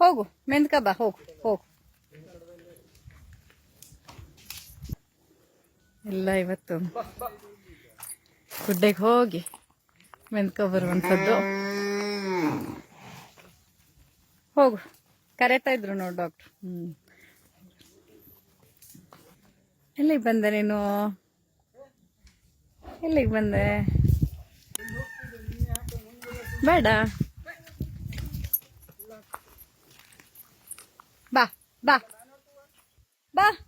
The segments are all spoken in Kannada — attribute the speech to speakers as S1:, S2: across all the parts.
S1: ಹೋಗು ಮೆಂದ್ಕ ಬಾ, ಹೋಗು ಹೋಗು. ಎಲ್ಲ ಇವತ್ತು ಗುಡ್ಡೆಗೆ ಹೋಗಿ ಮೆಂದ್ಕೊ ಬರುವಂಥದ್ದು. ಹೋಗು, ಕರೆತಾ ಇದ್ರು ನೋಡು ಡಾಕ್ಟ್ರು ಹ್ಞೂ ಎಲ್ಲಿಗೆ ಬಂದೆ ನೀನು? ಎಲ್ಲಿಗೆ ಬಂದೆ? ಬೇಡ. ಬಾ. ಬಾ.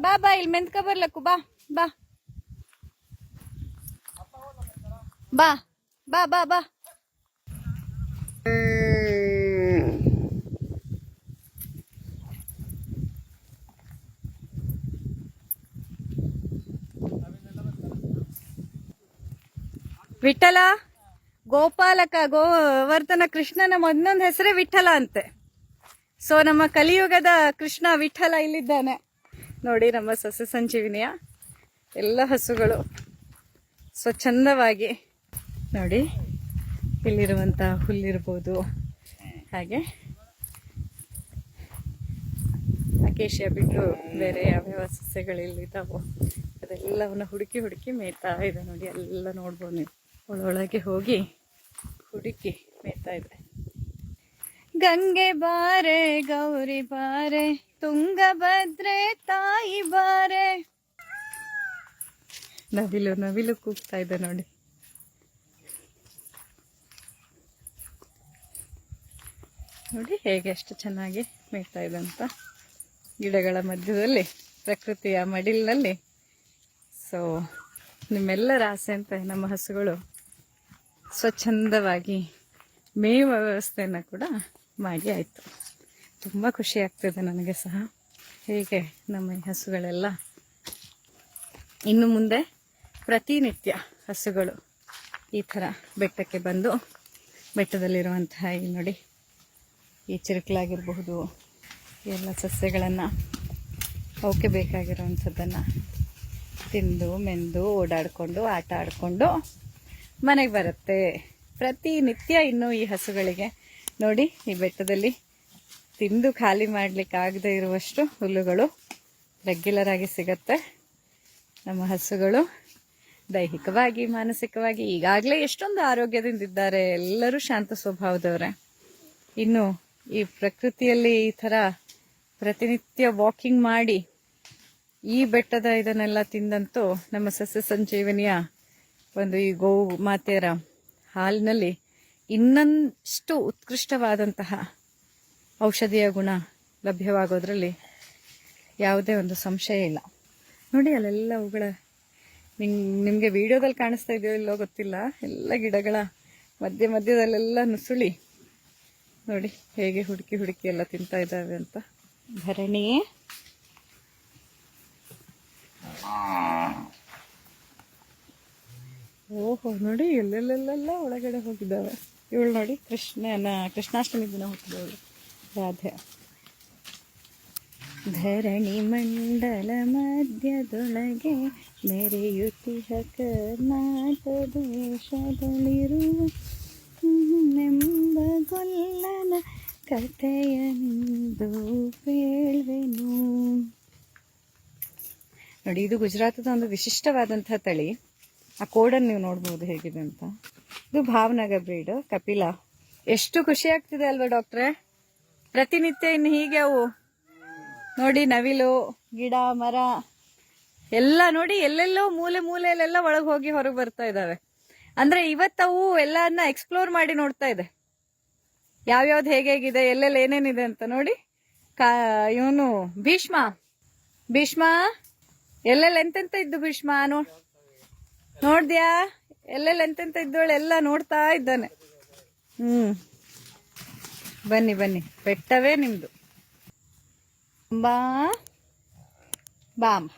S1: ಬಾ ಬಾ, ಇಲ್ಲಿ ಮೆಂತ್ಕ ಬರ್ಲಕ್ಕು. ಬಾ ಬಾ. ಬಾ ಬಾ ಬಾ ಬಾ. ವಿಠಲ ಗೋಪಾಲಕ ಗೋವರ್ಧನ ಕೃಷ್ಣನ ಮೊದಲೊಂದು ಹೆಸರೇ ವಿಠಲ ಅಂತೆ. ಸೊ ನಮ್ಮ ಕಲಿಯುಗದ ಕೃಷ್ಣ ವಿಠಲ ಇಲ್ಲಿದ್ದಾನೆ. ನೋಡಿ, ನಮ್ಮ ಸಸ್ಯ ಸಂಜೀವಿನಿಯ ಎಲ್ಲ ಹಸುಗಳು ಸ್ವಚ್ಛಂದವಾಗಿ ನೋಡಿ ಇಲ್ಲಿರುವಂಥ ಹುಲ್ಲಿರ್ಬೋದು. ಹಾಗೆ ಅಕೇಶಿಯ ಬಿಟ್ಟು ಬೇರೆ ಯಾವ್ಯಾವ ಸಸ್ಯಗಳು ಇಲ್ಲಿದ್ದಾವೋ ಅದೆಲ್ಲವನ್ನ ಹುಡುಕಿ ಹುಡುಕಿ ಮೇಯ್ತಾ ಇದೆ ನೋಡಿ, ಎಲ್ಲ ನೋಡ್ಬೋದು ನೀವು. ಒಳೊಳಗೆ ಹೋಗಿ ಹುಡುಕಿ ಮೇಯ್ತಾ ಇದೆ. ಗಂಗೆ ಬಾರೆ, ಗೌರಿ ಬಾರೆ, ತುಂಗಭದ್ರೆ ತಾಯಿ ಬಾರೆ. ನವಿಲು ನವಿಲು ಕೂಗ್ತಾ ಇದೆ ನೋಡಿ. ನೋಡಿ ಹೇಗೆ ಅಷ್ಟು ಚೆನ್ನಾಗಿ ಮೇಯ್ತಾ ಇದೆ ಅಂತ. ಗಿಡಗಳ ಮಧ್ಯದಲ್ಲಿ, ಪ್ರಕೃತಿಯ ಮಡಿಲಿನಲ್ಲಿ. ಸೊ ನಿಮ್ಮೆಲ್ಲರ ಆಸೆ ಅಂತ ನಮ್ಮ ಹಸುಗಳು ಸ್ವಚ್ಛಂದವಾಗಿ ಮೇವ ವ್ಯವಸ್ಥೆಯನ್ನು ಕೂಡ ಮಾಡಿ ಆಯಿತು. ತುಂಬ ಖುಷಿ ಆಗ್ತಿದೆ ನನಗೆ ಸಹ. ಹೀಗೆ ನಮ್ಮ ಹಸುಗಳೆಲ್ಲ ಇನ್ನು ಮುಂದೆ ಪ್ರತಿನಿತ್ಯ ಹಸುಗಳು ಈ ಥರ ಬೆಟ್ಟಕ್ಕೆ ಬಂದು ಬೆಟ್ಟದಲ್ಲಿರುವಂತಹ ಈ ನೋಡಿ, ಈ ಚಿರುಕಲಾಗಿರಬಹುದು ಎಲ್ಲ ಸಸ್ಯಗಳನ್ನು ಅವಕ್ಕೆ ಬೇಕಾಗಿರುವಂಥದ್ದನ್ನು ತಿಂದು, ಮೆಂದು, ಓಡಾಡಿಕೊಂಡು, ಆಟ ಆಡಿಕೊಂಡು ಮನೆಗೆ ಬರುತ್ತೆ. ಪ್ರತಿನಿತ್ಯ ಇನ್ನು ಈ ಹಸುಗಳಿಗೆ ನೋಡಿ, ಈ ಬೆಟ್ಟದಲ್ಲಿ ತಿಂದು ಖಾಲಿ ಮಾಡ್ಲಿಕ್ಕೆ ಆಗದೆ ಇರುವಷ್ಟು ಹುಲ್ಲುಗಳು ರೆಗ್ಯುಲರ್ ಆಗಿ ಸಿಗತ್ತೆ. ನಮ್ಮ ಹಸುಗಳು ದೈಹಿಕವಾಗಿ, ಮಾನಸಿಕವಾಗಿ ಈಗಾಗಲೇ ಎಷ್ಟೊಂದು ಆರೋಗ್ಯದಿಂದ ಇದ್ದಾರೆ. ಎಲ್ಲರೂ ಶಾಂತ ಸ್ವಭಾವದವರೇ. ಇನ್ನು ಈ ಪ್ರಕೃತಿಯಲ್ಲಿ ಈ ಥರ ಪ್ರತಿನಿತ್ಯ ವಾಕಿಂಗ್ ಮಾಡಿ ಈ ಬೆಟ್ಟದ ಇದನ್ನೆಲ್ಲ ತಿಂದಂತೂ ನಮ್ಮ ಸಸ್ಯ ಸಂಜೀವನಿಯ ಒಂದು ಈ ಗೋ ಮಾತೆಯರ ಹಾಲಿನಲ್ಲಿ ಇನ್ನೊಂಷ್ಟು ಉತ್ಕೃಷ್ಟವಾದಂತಹ ಔಷಧಿಯ ಗುಣ ಲಭ್ಯವಾಗೋದ್ರಲ್ಲಿ ಯಾವುದೇ ಒಂದು ಸಂಶಯ ಇಲ್ಲ. ನೋಡಿ, ಅಲ್ಲೆಲ್ಲ ಅವುಗಳ ನಿಂಗೆ ನಿಮಗೆ ವಿಡಿಯೋದಲ್ಲಿ ಕಾಣಿಸ್ತಾ ಇದೆಯೋ ಇಲ್ಲೋ ಗೊತ್ತಿಲ್ಲ. ಎಲ್ಲ ಗಿಡಗಳ ಮಧ್ಯ ಮಧ್ಯದಲ್ಲೆಲ್ಲ ನುಸುಳಿ. ನೋಡಿ, ಹೇಗೆ ಹುಡುಕಿ ಹುಡುಕಿ ಎಲ್ಲ ತಿಂತಾ ಇದ್ದಾವೆ ಅಂತ. ಭರಣಿ ಓಹೋ, ನೋಡಿ ಎಲ್ಲೆಲ್ಲೆಲ್ಲ ಒಳಗಡೆ ಹೋಗಿದ್ದಾವೆ. ಇವಳು ನೋಡಿ ಕೃಷ್ಣನ ಕೃಷ್ಣಾಷ್ಟಮಿ ದಿನ ಹುಟ್ಟಿದವಳು ರಾಧೆ. ಧರಣಿ ಮಂಡಲ ಮಧ್ಯದೊಳಗೆ ಮೆರೆಯುತ್ತಿಹ ಕರ್ನಾಟ ದೇಶದಲ್ಲಿರುವ ನೆಂಬ ಗೊಲ್ಲನ ಕಥೆಯೆಂದು ಹೇಳುವೆನು ನೋಡಿ, ಇದು ಗುಜರಾತದ ಒಂದು ವಿಶಿಷ್ಟವಾದಂಥ ತಳಿ. ಆ ಕೋಡನ್ನು ನೀವು ನೋಡ್ಬೋದು ಹೇಗಿದೆ ಅಂತ. ಇದು ಭಾವನಗರ್ ಬ್ರೀಡ್ ಕಪಿಲ. ಎಷ್ಟು ಖುಷಿ ಆಗ್ತಿದೆ ಅಲ್ವಾ ಡಾಕ್ಟ್ರೆ ಪ್ರತಿನಿತ್ಯ ಇನ್ನು ಹೀಗೆ ಅವು. ನೋಡಿ ನವಿಲು, ಗಿಡ, ಮರ, ಎಲ್ಲ ನೋಡಿ ಎಲ್ಲೆಲ್ಲೋ ಮೂಲೆ ಮೂಲೆಯಲ್ಲೆಲ್ಲ ಒಳಗೆ ಹೋಗಿ ಹೊರಗೆ ಬರ್ತಾ ಇದ್ದಾವೆ ಅಂದ್ರೆ ಇವತ್ತವು ಎಲ್ಲನ್ನ ಎಕ್ಸ್ಪ್ಲೋರ್ ಮಾಡಿ ನೋಡ್ತಾ ಇದೆ. ಯಾವ್ಯಾವ್ದು ಹೇಗೇಗಿದೆ ಎಲ್ಲೆಲ್ಲಿ ಏನೇನಿದೆ ಅಂತ ನೋಡಿ. ಕಾ, ಇವನು ಭೀಷ್ಮ. ಭೀಷ್ಮ? ಎಲ್ಲೆಲ್ಲಿ ಎಂತೆಂತ ಇದ್ದು ಭೀಷ್ಮ ನೋಡ್ ನೋಡ್ದ್ಯಾ? ಎಲ್ಲೆಲ್ಲ ಎಂತೆಂತ ಇದ್ದವಳು ಎಲ್ಲ ನೋಡ್ತಾ ಇದ್ದಾನೆ. ಹ್ಮ್. ಬನ್ನಿ ಬನ್ನಿ. ಬೆಟ್ಟವೇ ನಿಮ್ದು. ಬಾ. ಬಾಮ್